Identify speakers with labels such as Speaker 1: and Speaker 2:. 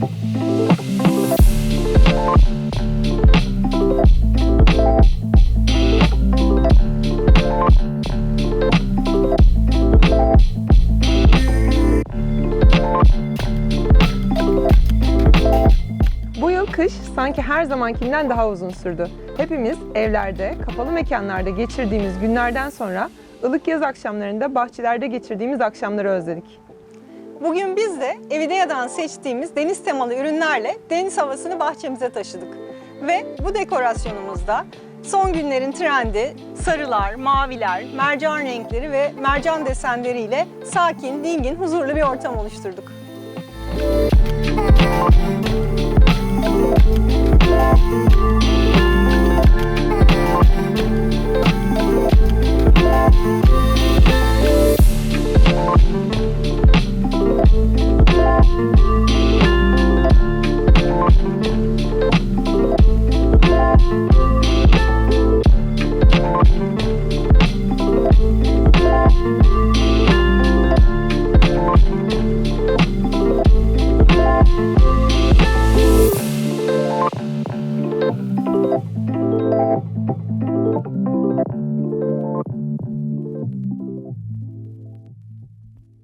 Speaker 1: Bu yıl kış sanki her zamankinden daha uzun sürdü. Hepimiz evlerde, kapalı mekanlarda geçirdiğimiz günlerden sonra ılık yaz akşamlarında bahçelerde geçirdiğimiz akşamları özledik.
Speaker 2: Bugün biz de Evidea'dan seçtiğimiz deniz temalı ürünlerle deniz havasını bahçemize taşıdık. Ve bu dekorasyonumuzda son günlerin trendi sarılar, maviler, mercan renkleri ve mercan desenleriyle sakin, dingin, huzurlu bir ortam oluşturduk.